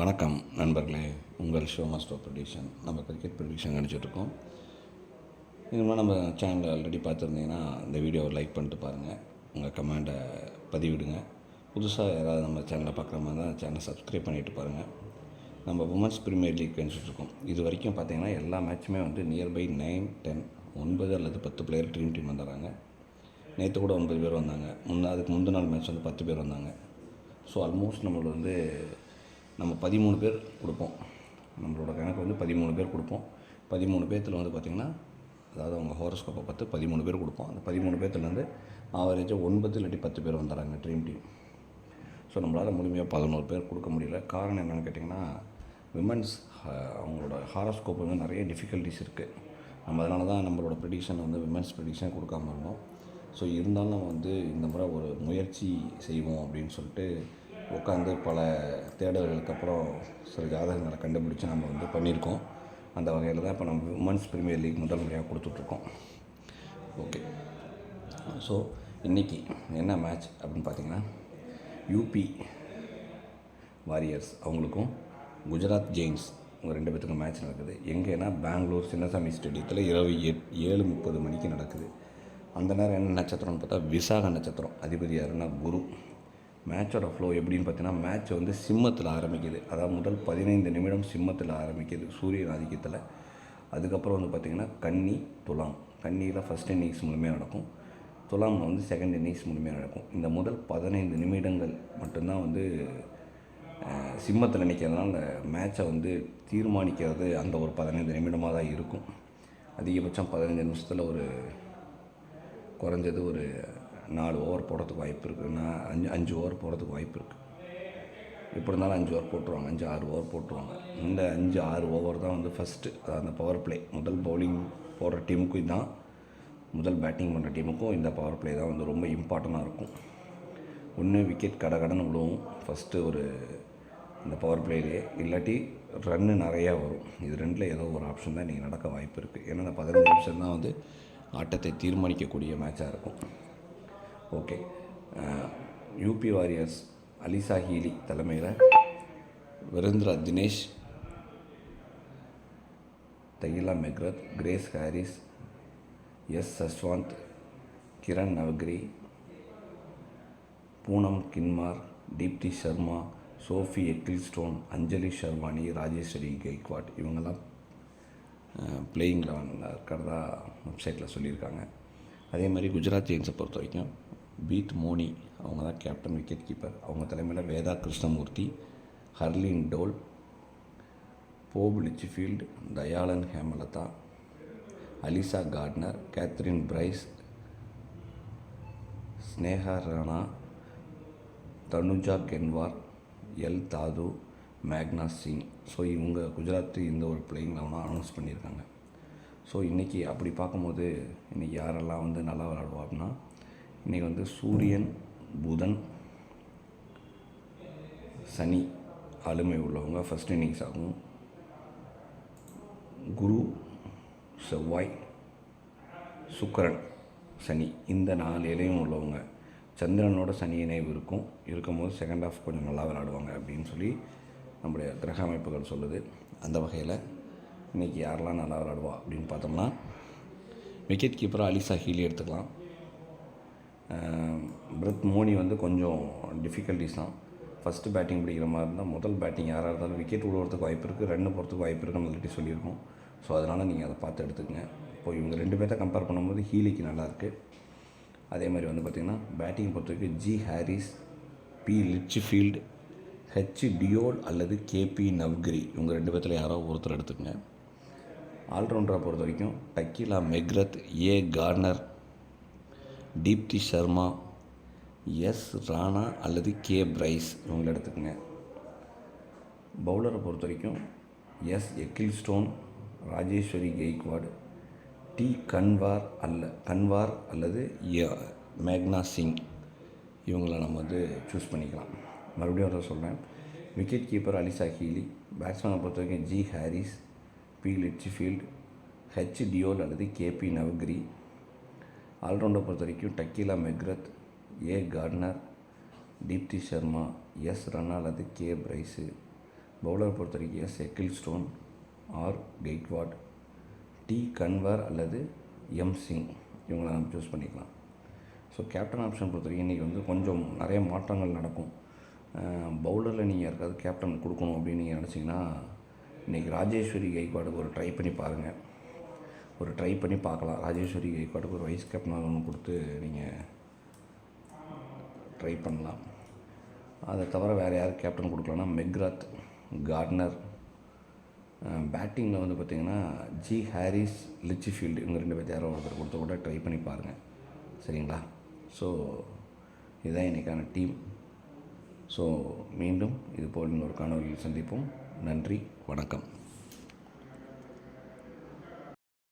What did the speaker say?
வணக்கம் நண்பர்களே. உங்கள் ஷோ மாஸ்டர் ப்ரொடியூஷன் நம்ம கிரிக்கெட் ப்ரொடியூஷன் நினச்சிட்ருக்கோம் இதுமாதிரி நம்ம சேனலில் ஆல்ரெடி பார்த்துருந்தீங்கன்னா இந்த வீடியோவை லைக் பண்ணிட்டு பாருங்கள் உங்கள் கமெண்ட்டை பதிவிடுங்க. புதுசாக யாராவது நம்ம சேனலை பார்க்குற மாதிரி தான் சேனலை சப்ஸ்கிரைப் பண்ணிட்டு பாருங்கள் நம்ம உமன்ஸ் ப்ரீமியர் லீக் நினச்சிட்ருக்கோம் இது வரைக்கும் பார்த்தீங்கன்னா எல்லா மேட்சுமே வந்து நியர்பை நைன் டென் ஒன்பது அல்லது பத்து பிளேயர் ட்ரீம் டீம் வந்துடுறாங்க நேற்று கூட ஒன்பது பேர் வந்தாங்க. முன்ன அதுக்கு முந்தின நாள் மேட்ச் வந்து பத்து பேர் வந்தாங்க. ஸோ ஆல்மோஸ்ட் நம்மளோட வந்து நம்ம பதிமூணு பேர் கொடுப்போம். நம்மளோட கணக்கு வந்து பதிமூணு பேர் கொடுப்போம். பதிமூணு பேர்த்தில் வந்து பார்த்திங்கன்னா அதாவது அவங்க ஹோரோஸ்கோப்பை பார்த்து பதிமூணு பேர் கொடுப்போம். அந்த பதிமூணு பேர்த்துலேருந்து ஆவரேஜாக ஒன்பது இல்லாட்டி பத்து பேர் வந்துடுறாங்க ட்ரீம் டீம் ஸோ நம்மளால் முழுமையாக பதினோரு பேர் கொடுக்க முடியல. காரணம் என்னென்னு கேட்டிங்கன்னா விமன்ஸ் அவங்களோட ஹாரோஸ்கோப் வந்து நிறைய டிஃபிகல்ட்டிஸ் இருக்குது நம்ம அதனால தான் நம்மளோட ப்ரெடிக்ஷன் வந்து விமன்ஸ் ப்ரெடிக்ஷன் கொடுக்காம இருந்தோம். ஸோ இருந்தாலும் நம்ம வந்து இந்த முறை ஒரு முயற்சி செய்வோம் அப்படின்னு சொல்லிட்டு உட்காந்து பல தேடல்களுக்கு அப்புறம் சில ஜாதகங்களை கண்டுபிடிச்சி நம்ம வந்து பண்ணியிருக்கோம். அந்த வகையில் தான் இப்போ நம்ம உமன்ஸ் ப்ரீமியர் லீக் முதல் முறையாக கொடுத்துட்ருக்கோம். ஓகே ஸோ இன்றைக்கி என்ன மேட்ச் அப்படின்னு பார்த்தீங்கன்னா யூபி வாரியர்ஸ் அவங்களுக்கும் குஜராத் ஜெயின்ஸ் அவங்க ரெண்டு பேத்துக்கும் மேட்ச் நடக்குது. எங்கேன்னா பெங்களூர் சின்னசாமி ஸ்டேடியத்தில் இரவு எட் ஏழு முப்பது மணிக்கு நடக்குது. அந்த நேரம் என்ன நட்சத்திரம்னு பார்த்தா விசாக நட்சத்திரம். அதிபதி யாருன்னா குரு. மேட்சோட ஃப்ளோ எப்படின்னு பார்த்தீங்கன்னா மேட்ச் வந்து சிம்மத்தில் ஆரம்பிக்குது. அதாவது முதல் பதினைந்து நிமிடம் சிம்மத்தில் ஆரம்பிக்குது சூரியன் ஆதிக்கத்தில். அதுக்கப்புறம் வந்து பார்த்திங்கன்னா கன்னி துலாம். கன்னியில் ஃபஸ்ட் இன்னிங்ஸ் முழுமையாக நடக்கும். துலாமில் வந்து செகண்ட் இன்னிங்ஸ் முழுமையாக நடக்கும். இந்த முதல் பதினைந்து நிமிடங்கள் மட்டும்தான் வந்து சிம்மத்தில் நிற்கிறதுனால அந்த மேட்சை வந்து தீர்மானிக்கிறது அந்த ஒரு பதினைந்து நிமிடமாக தான் இருக்கும். அதிகபட்சம் பதினஞ்சு நிமிஷத்தில் ஒரு குறைஞ்சது ஒரு நாலு ஓவர் போடுறதுக்கு வாய்ப்பு இருக்குன்னா அஞ்சு அஞ்சு ஓவர் போடுறதுக்கு வாய்ப்பு இருக்குது எப்படி இருந்தாலும் அஞ்சு ஓவர் போட்டுருவாங்க. அஞ்சு ஆறு ஓவர் போட்டுருவாங்க. இந்த அஞ்சு ஆறு ஓவர் தான் வந்து ஃபஸ்ட்டு அதாவது அந்த பவர் பிளே முதல் பவுலிங் போடுற டீமுக்கும் இதுதான் முதல் பேட்டிங் பண்ணுற டீமுக்கும் இந்த பவர் பிளே தான் வந்து ரொம்ப இம்பார்ட்டண்ட்டாக இருக்கும். ஒன்று விக்கெட் கடை கடன் விழுவும். ஃபஸ்ட்டு ஒரு இந்த பவர் பிளேலே இல்லாட்டி ரன்னு நிறையா வரும். இது ரெண்டில் ஏதோ ஒரு ஆப்ஷன் தான் இன்றைக்கி நடக்க வாய்ப்பு இருக்குது ஏன்னா இந்த பதினஞ்சு நிமிஷம் தான் வந்து ஆட்டத்தை தீர்மானிக்கக்கூடிய மேட்சாக இருக்கும். Okay. UP warriors Alyssa Healy தலைமையில் Virendra Dinesh Tahlia McGrath Grace Harris S Sehrawat Kiran Navgire Poonam Khemnar Deepti Sharma Sophie Ecclestone Anjali Sarvani Rajeshwari Gayakwad இவங்கெல்லாம் பிளேயிங் லெவனில் இருக்கிறதா வெப்சைட்டில் சொல்லியிருக்காங்க. அதே மாதிரி குஜராத் ஜெயின்ஸை பொறுத்த வரைக்கும் பீத் மோனி அவங்க தான் கேப்டன் விக்கெட் கீப்பர் அவங்க தலைமையில் Veda Krishnamurthy Harleen Deol Phoebe Litchfield Dayalan Hemalatha Alyssa Gardner Kathryn Bryce Sneha Rana Tanuja Kanwar L தாது மேக்னா சிங். ஸோ இவங்க குஜராத் இந்த ஒரு பிளேயிங் லெவனாக அனௌன்ஸ் பண்ணியிருக்காங்க. ஸோ இன்றைக்கி அப்படி பார்க்கும்போது இன்றைக்கி யாரெல்லாம் வந்து நல்லா விளாடுவா அப்படின்னா இன்றைக்கி வந்து சூரியன் புதன் சனி ஆளுமை உள்ளவங்க. ஃபஸ்ட் இன்னிங்ஸ் ஆகும் குரு செவ்வாய் சுக்கரன் சனி இந்த நாலு இலையும் உள்ளவங்க. சந்திரனோட சனி இணைவு இருக்கும். இருக்கும்போது செகண்ட் ஹாஃப் கொஞ்சம் நல்லா விளாடுவாங்க அப்படின்னு சொல்லி நம்முடைய கிரக அமைப்புகள் சொல்லுது. அந்த வகையில் இன்றைக்கி யாரெல்லாம் நல்லா விளாடுவா அப்படின்னு பார்த்தோம்னா விக்கெட் கீப்பராக அலிசா ஹீலி எடுத்துக்கலாம். பிரத் மோனி வந்து கொஞ்சம் டிஃபிகல்ட்டிஸ் தான். ஃபஸ்ட்டு பேட்டிங் பிடிக்கிற மாதிரி இருந்தால் முதல் பேட்டிங் யாராக இருந்தாலும் விக்கெட் விடுறதுக்கு வாய்ப்பு இருக்குது ரன்னு போகிறதுக்கு வாய்ப்பு இருக்குன்னு ஆல்ரெடி சொல்லியிருக்கோம். ஸோ அதனால் நீங்கள் அதை பார்த்து எடுத்துக்கங்க. இப்போ இவங்க ரெண்டு பேர்த்த கம்பேர் பண்ணும்போது ஹீலிக்கு நல்லாயிருக்கு அதே மாதிரி வந்து பார்த்திங்கன்னா பேட்டிங் பொறுத்த வரைக்கும் G Harris P Litchfield H Deol அல்லது கேபி நவ்கிரி இவங்க ரெண்டு பேர்த்தில் யாரோ ஒருத்தர் எடுத்துக்கங்க. ஆல்ரவுண்டரை பொறுத்த வரைக்கும் Tahlia McGrath A. Gardner Deepti Sharma S. Rana அல்லது கே. பிரைஸ் இவங்களை எடுத்துக்கங்க. பவுலரை பொறுத்த வரைக்கும் S. Ecclestone Rajeshwari Gayakwad T. Kanwar அல்ல கன்வார் அல்லது மேக்னா சிங். இவங்களை நம்ம வந்து சூஸ் பண்ணிக்கலாம். மறுபடியும் அதை சொல்கிறேன் விக்கெட் கீப்பர் அலிசா ஹீலி பேட்ஸ்மேனை பொறுத்த வரைக்கும் G. Harris P Litchfield H Deol அல்லது கேபி நவகிரி ஆல்ரவுண்டை பொறுத்த வரைக்கும் Tahlia McGrath A Gardner Deepti Sharma S Rana அல்லது கே பிரைஸு பவுலர் பொறுத்த வரைக்கும் S Ecclestone R Gayakwad T Kanwar அல்லது எம் சிங் இவங்களை நம்ம சூஸ் பண்ணிக்கலாம். ஸோ கேப்டன் ஆப்ஷன் பொறுத்த வரைக்கும் இன்றைக்கி வந்து கொஞ்சம் நிறைய மாற்றங்கள் நடக்கும். பவுலரில் நீங்கள் யாருக்காவது கேப்டன் கொடுக்கணும் அப்படின்னு நீங்கள் நினச்சிங்கன்னா இன்றைக்கி ராஜேஸ்வரி கைக்வாடுக்கு ஒரு ட்ரை பண்ணி பாருங்கள் ஒரு ட்ரை பண்ணி பார்க்கலாம். ராஜேஸ்வரி கைக்வாடுக்கு ஒரு வைஸ் கேப்டனாக ஒன்று கொடுத்து நீங்கள் ட்ரை பண்ணலாம். அதை தவிர வேறு யார் கேப்டன் கொடுக்கலன்னா மெக்ராத் கார்ட்னர் பேட்டிங்கில் வந்து பார்த்திங்கன்னா ஜி ஹாரிஸ் லிச்சிஃபீல்டு இவங்க ரெண்டு பேர் யாரோ ஒருத்தர் கொடுத்த கூட ட்ரை பண்ணி பாருங்கள் சரிங்களா? ஸோ இதுதான் இன்றைக்கான டீம் ஸோ மீண்டும் இது போல் இன்னொரு காணொலியில் சந்திப்போம். நன்றி வணக்கம்.